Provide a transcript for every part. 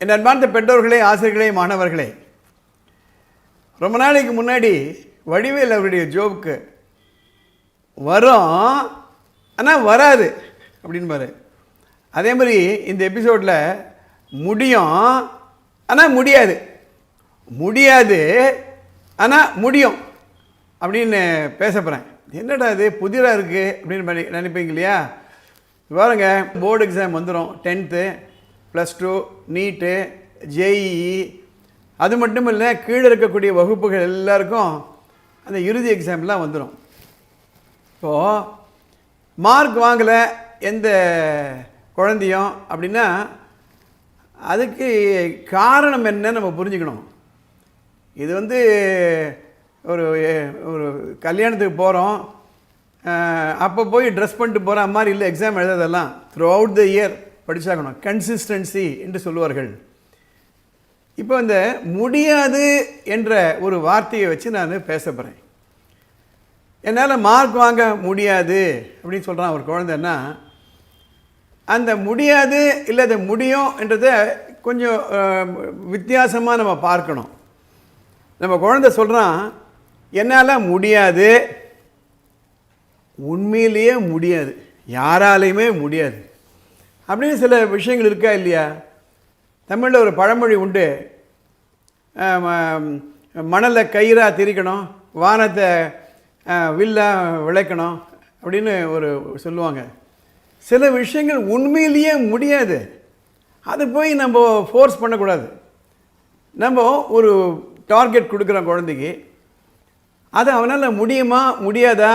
என் அன்பார்ந்த பெற்றோர்களே ஆசிரியர்களே மாணவர்களே ரொம்ப நாளைக்கு முன்னாடி வடிவேல் அவருடைய ஜோக்கு வரும். ஆனால் வராது அப்படின்பாரு. அதே மாதிரி இந்த எபிசோடில் முடியும் ஆனால் முடியாது. முடியாது ஆனால் முடியும் அப்படின்னு பேச போகிறேன் என்னடா இது புதிராக இருக்குது அப்படின்னு நினைப்பீங்க இல்லையா? பாருங்க போர்டு எக்ஸாம் வந்துடும் tenth plus two NEET JEE அது மட்டும் இல்லை கீழே இருக்கக்கூடிய வகுப்புகள் எல்லாருக்கும் அந்த இறுதி எக்ஸாம்லாம் வந்துடும் இப்போது மார்க் வாங்கலை எந்த குழந்தையும் அப்படின்னா அதுக்கு காரணம் என்ன நம்ம புரிஞ்சுக்கணும். இது வந்து ஒரு ஒரு கல்யாணத்துக்கு போகிறோம் அப்போ போய் ட்ரெஸ் பண்ணிட்டு போகிற மாதிரி இல்லை எக்ஸாம் எழுதுறதெல்லாம். த்ரூ அவுட் த இயர் படித்தாகணும் கன்சிஸ்டன்சி என்று சொல்லுவார்கள். இப்போ இந்த முடியாது என்ற ஒரு வார்த்தையை வச்சு நான் பேச போகிறேன் என்னால் மார்க் வாங்க முடியாது அப்படின்னு சொல்கிறான் ஒரு குழந்தைன்னா அந்த முடியாது இல்லை அது முடியும் என்றதை கொஞ்சம் வித்தியாசமாக நம்ம பார்க்கணும். நம்ம குழந்தை சொல்கிறான் என்னால் முடியாது. உண்மையிலேயே முடியாது. யாராலையுமே முடியாது. அப்படின்னு சில விஷயங்கள் இருக்கா இல்லையா? தமிழில் ஒரு பழமொழி உண்டு. மணலை கயிறாக திரிக்கணும் வானத்தை வில்லாக விளைக்கணும் அப்படின்னு ஒரு சொல்லுவாங்க. சில விஷயங்கள் உண்மையிலேயே முடியாது. அது போய் நம்ம ஃபோர்ஸ் பண்ணக்கூடாது. நம்ம ஒரு டார்கெட் கொடுக்குறோம் குழந்தைக்கு. அது அவனால் முடியுமா முடியாதா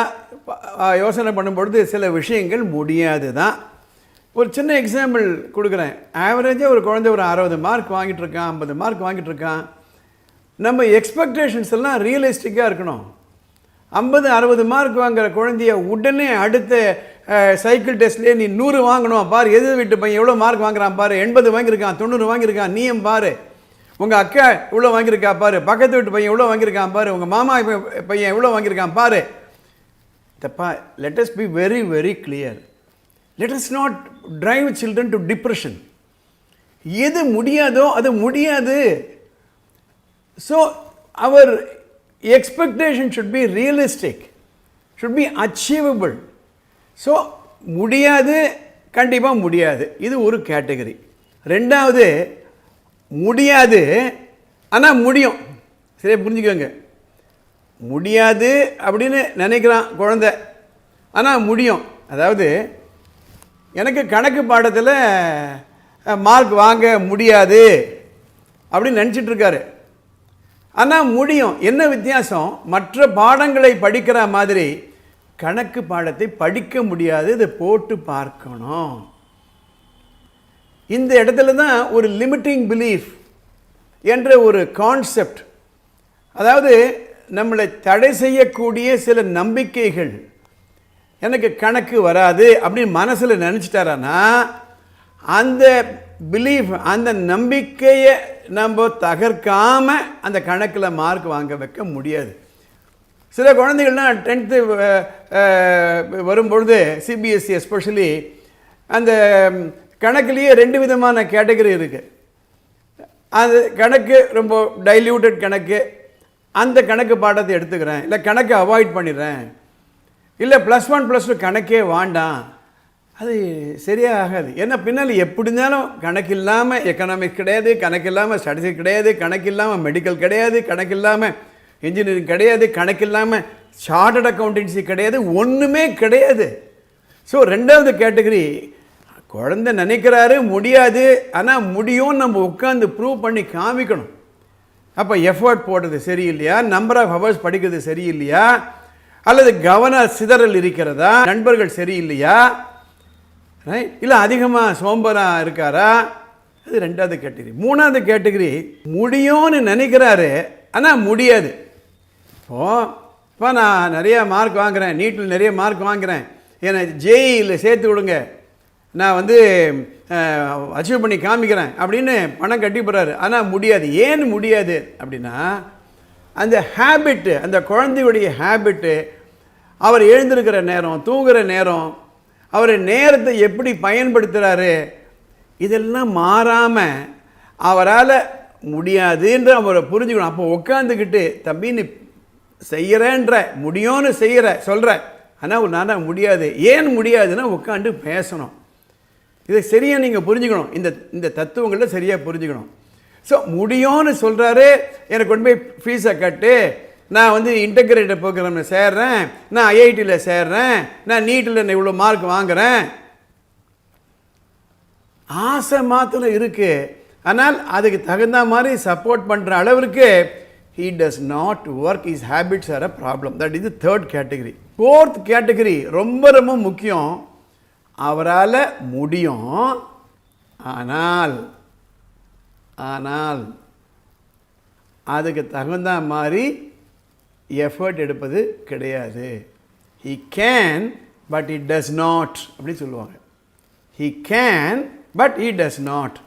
யோசனை பண்ணும்பொழுது சில விஷயங்கள் முடியாது தான் ஒரு சின்ன எக்ஸாம்பிள் கொடுக்குறேன். ஆவரேஜாக ஒரு குழந்தை ஒரு அறுபது மார்க் வாங்கிட்டு இருக்கான் ஐம்பது மார்க் வாங்கிட்டு இருக்கான் நம்ம எக்ஸ்பெக்டேஷன்ஸ் எல்லாம் ரியலிஸ்டிக்காக இருக்கணும். ஐம்பது அறுபது மார்க் வாங்குற குழந்தைய உடனே அடுத்த சைக்கிள் டெஸ்ட்லேயே நீ நூறு வாங்கணும். பாரு எது வீட்டு பையன் எவ்வளோ மார்க் வாங்குறான் பாரு. எண்பது வாங்கியிருக்கான் தொண்ணூறு வாங்கியிருக்கான். நீயும் பாரு. உங்கள் அக்கா இவ்வளோ வாங்கியிருக்கா பாரு. பக்கத்து வீட்டு பையன் எவ்வளோ வாங்கியிருக்கான் பாரு. உங்கள் மாமா பையன் இவ்வளோ வாங்கியிருக்கான் பாரு. தப்பா let be very very clear let is not drive children to depression எது முடியாதோ அது முடியாது. So our expectation should be realistic should be achievable so முடியாது கண்டிப்பாக முடியாது. இது ஒரு கேட்டகரி ரெண்டாவது முடியாது ஆனால் முடியும். சரியா புரிஞ்சுக்கோங்க. முடியாது அப்படின்னு நினைக்கிறான் குழந்தை. ஆனால் முடியும். அதாவது எனக்கு கணக்கு பாடத்தில் மார்க் வாங்க முடியாது அப்படின்னு நினச்சிட்ருக்காரு ஆனால் முடியும். என்ன வித்தியாசம்? மற்ற பாடங்களை படிக்கிற மாதிரி கணக்கு பாடத்தை படிக்க முடியாது இதை போட்டு பார்க்கணும். இந்த இடத்துல தான் ஒரு லிமிட்டிங் பிலீஃப் என்ற ஒரு கான்செப்ட் அதாவது நம்மளை தடை செய்யக்கூடிய சில நம்பிக்கைகள் எனக்கு கணக்கு வராது அப்படின்னு மனசில் நினச்சிட்டாரானா அந்த பிலீஃப் அந்த நம்பிக்கையை நம்ம தகர்க்காம அந்த கணக்கில் மார்க் வாங்க வைக்க முடியாது. சில குழந்தைகள்லாம் டென்த்து வரும்பொழுது சிபிஎஸ்சி எஸ்பெஷலி அந்த கணக்குலேயே ரெண்டு விதமான கேட்டகரி இருக்குது அது கணக்கு ரொம்ப டைல்யூட்டட் கணக்கு அந்த கணக்கு பாடத்தை எடுத்துக்கிறேன். இல்லை கணக்கை அவாய்ட் பண்ணிடுறேன். இல்லை ப்ளஸ் ஒன் ப்ளஸ் டூ கணக்கே வேண்டாம். அது சரியாக ஆகாது ஏன்னா பின்னால் எப்படி இருந்தாலும் கணக்கு இல்லாமல் எக்கனாமிக்ஸ் கிடையாது கணக்கு இல்லாமல் ஸ்டடிஸ்டிக் கிடையாது கணக்கு இல்லாமல் மெடிக்கல் கிடையாது கணக்கு இல்லாமல் இன்ஜினியரிங் கிடையாது கணக்கு இல்லாமல் சார்ட்டட் அக்கௌண்டன்சி கிடையாது ஒன்றுமே கிடையாது. ஸோ ரெண்டாவது கேட்டகரி குழந்தை நினைக்கிறாரு முடியாது. ஆனால் முடியும் நம்ம உட்காந்து ப்ரூவ் பண்ணி காமிக்கணும். அப்போ எஃபர்ட் போடுறது சரியில்லையா? நம்பர் ஆஃப் ஹவர்ஸ் படிக்கிறது சரியில்லையா? அல்லது கவன சிதறல் இருக்கிறதா? நண்பர்கள் சரியில்லையா? ரைட் இல்லை அதிகமாக சோம்பராக இருக்காரா? அது ரெண்டாவது கேட்டகரி. மூணாவது கேட்டகரி முடியும்னு நினைக்கிறாரு ஆனால் முடியாது. இப்போ இப்போ நான் நிறையா மார்க் வாங்குகிறேன் நீட்டில் நிறைய மார்க் வாங்குறேன். என்னை ஜேஇயில் சேர்த்து விடுங்க. நான் வந்து அச்சீவ் பண்ணி காமிக்கிறேன் அப்படின்னு பணம் கட்டி போகிறாரு ஆனால் முடியாது. ஏன் முடியாது அப்படின்னா அந்த ஹேபிட்டு அந்த குழந்தையுடைய ஹேபிட்டு அவர் எழுந்திருக்கிற நேரம் தூங்குகிற நேரம் அவர் நேரத்தை எப்படி பயன்படுத்துகிறாரு இதெல்லாம் மாறாமல் அவரால் முடியாதுன்ற அவரை புரிஞ்சுக்கணும். அப்போ உட்காந்துக்கிட்டு தம்பி நீ செய்கிறேன்ற முடியும்னு செய்கிற சொல்கிற ஆனால் நான் முடியாது. ஏன் முடியாதுன்னா உட்காந்து பேசணும். இதை சரியாக நீங்கள் புரிஞ்சுக்கணும். இந்த இந்த தத்துவங்களில் சரியாக புரிஞ்சுக்கணும். ஸோ முடியும்னு சொல்கிறாரு எனக்கு கொண்டு போய் ஃபீஸை கட்டு. நான் வந்து இன்டகிரேட்டட் ப்ரோக்ராமில் சேர்றேன். நான் ஐஐடியில் சேர்றேன். நான் நீட்டில் நான் இவ்வளோ மார்க் வாங்குறேன். ஆசை மாத்திரம் இருக்கு. ஆனால் அதுக்கு தகுந்த மாதிரி சப்போர்ட் பண்ணுற அளவிற்கு he does not work is habits are a problem that is third category fourth category ரொம்ப ரொம்ப முக்கியம். அவரால் முடியும். ஆனால் ஆனால் அதுக்கு தகுந்த மாதிரி எஃபர்ட் எடுப்பது கிடையாது. He can but it does not அப்படின்னு சொல்லுவாங்க. He can but it does not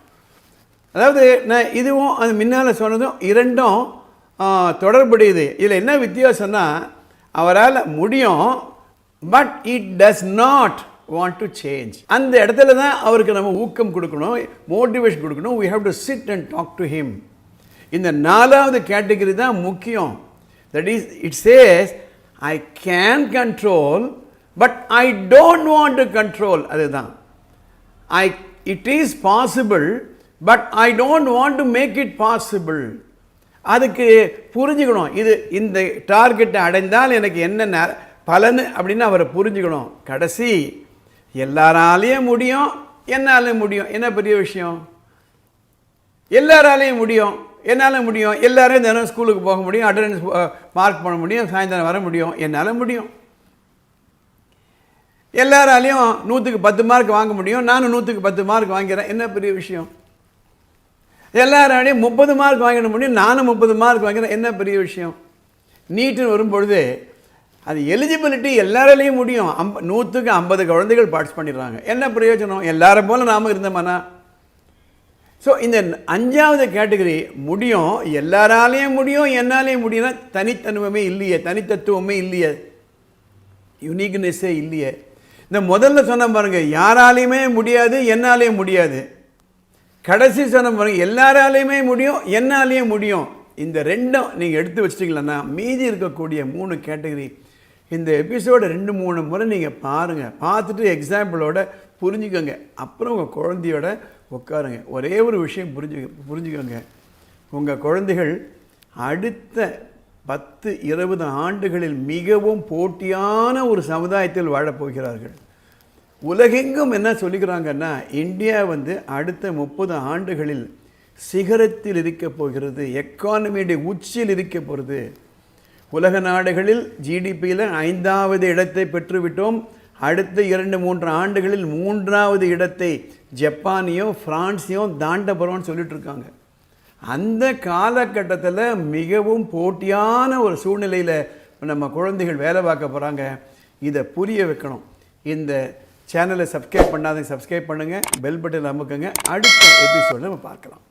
அதாவது நான் இதுவும் அது முன்னால் சொன்னதும் இரண்டும் தொடர்புடையது. இதில் என்ன வித்தியாசம்னா அவரால் முடியும் but it does not want to change அந்த இடத்துல தான் அவருக்கு நம்ம ஊக்கம் கொடுக்கணும் மோட்டிவேஷன் கொடுக்கணும். We have to sit and talk to him இந்த நாலாவது கேட்டகரி தான் முக்கியம். That is it says I can control but I don't want to control அதுதான். I it is possible but I don't want to make it possible அதுக்கு புரிஞ்சுக்கணும். இது இந்த டார்கெட்டை அடைந்தால் எனக்கு என்ன பலன் அப்படின்னு அவரை புரிஞ்சுக்கணும். கடைசி எல்லாராலையும் முடியும் என்னால் முடியும். என்ன பெரிய விஷயம்? எல்லாராலையும் முடியும். என்னால் முடியும்? எல்லோரும் தினம் ஸ்கூலுக்கு போக முடியும் அட்டண்டன்ஸ் மார்க் பண்ண முடியும் சாயந்தரம் வர முடியும். என்னால் முடியும். எல்லாராலையும் நூற்றுக்கு பத்து மார்க் வாங்க முடியும். நானும் நூற்றுக்கு பத்து மார்க் வாங்கிறேன். என்ன பெரிய விஷயம்? எல்லாராலையும் முப்பது மார்க் வாங்கிட முடியும். நானும் முப்பது மார்க் வாங்கிறேன். என்ன பெரிய விஷயம்? நீட்டுன்னு வரும்பொழுது அது எலிஜிபிலிட்டி எல்லாராலையும் முடியும். அம்ப நூற்றுக்கு ஐம்பது குழந்தைகள் பார்ட்ஸ் பண்ணிடுறாங்க. என்ன பிரயோஜனம்? எல்லாரும் போல நாம இருந்தோம்னா? ஸோ இந்த அஞ்சாவது கேட்டகரி முடியும். எல்லாராலையும் முடியும் என்னாலையும் முடியும்னா தனித்தன்மையே இல்லையே தனித்தத்துவமே இல்லையே. யுனிக்னஸ்ஸே இல்லையே. இந்த முதல்ல சொன்ன பாருங்கள் யாராலையுமே முடியாது என்னாலையும் முடியாது. கடைசி சொன்ன பாருங்கள் எல்லாராலையுமே முடியும் என்னாலையும் முடியும். இந்த ரெண்டும் நீங்கள் எடுத்து வச்சிட்டிங்களன்னா மீதி இருக்கக்கூடிய மூணு கேட்டகரி இந்த எபிசோடை ரெண்டு மூணு முறை நீங்கள் பாருங்கள் பார்த்துட்டு எக்ஸாம்பிளோட புரிஞ்சுக்கோங்க. அப்புறம் உங்கள் குழந்தையோட உட்காருங்க. ஒரே ஒரு விஷயம் புரிஞ்சு புரிஞ்சுக்கோங்க. உங்கள் குழந்தைகள் அடுத்த பத்து இருபது ஆண்டுகளில் மிகவும் போட்டியான ஒரு சமுதாயத்தில் வாழப்போகிறார்கள் உலகெங்கும் என்ன சொல்லிக்கிறாங்கன்னா இந்தியா வந்து அடுத்த முப்பது ஆண்டுகளில் சிகரத்தில் இருக்க போகிறது எக்கானமியுடைய உச்சியில் இருக்க போகிறது. உலக நாடுகளில் ஜிடிபியில் ஐந்தாவது இடத்தை பெற்றுவிட்டோம். அடுத்த இரண்டு மூன்று ஆண்டுகளில் மூன்றாவது இடத்தை ஜப்பானையும் ஃப்ரான்ஸையும் தாண்ட போகிறோம்னு சொல்லிட்டு இருக்காங்க அந்த காலகட்டத்தில் மிகவும் போட்டியான ஒரு சூழ்நிலையில் நம்ம குழந்தைகள் வேலை பார்க்க போகிறாங்க இதை புரிய வைக்கணும். இந்த சேனலை சப்ஸ்கிரைப் பண்ணாதீங்க சப்ஸ்கிரைப் பண்ணுங்கள் பெல் பட்டன் அமுக்குங்க. அடுத்த எபிசோடில் நம்ம பார்க்கலாம்.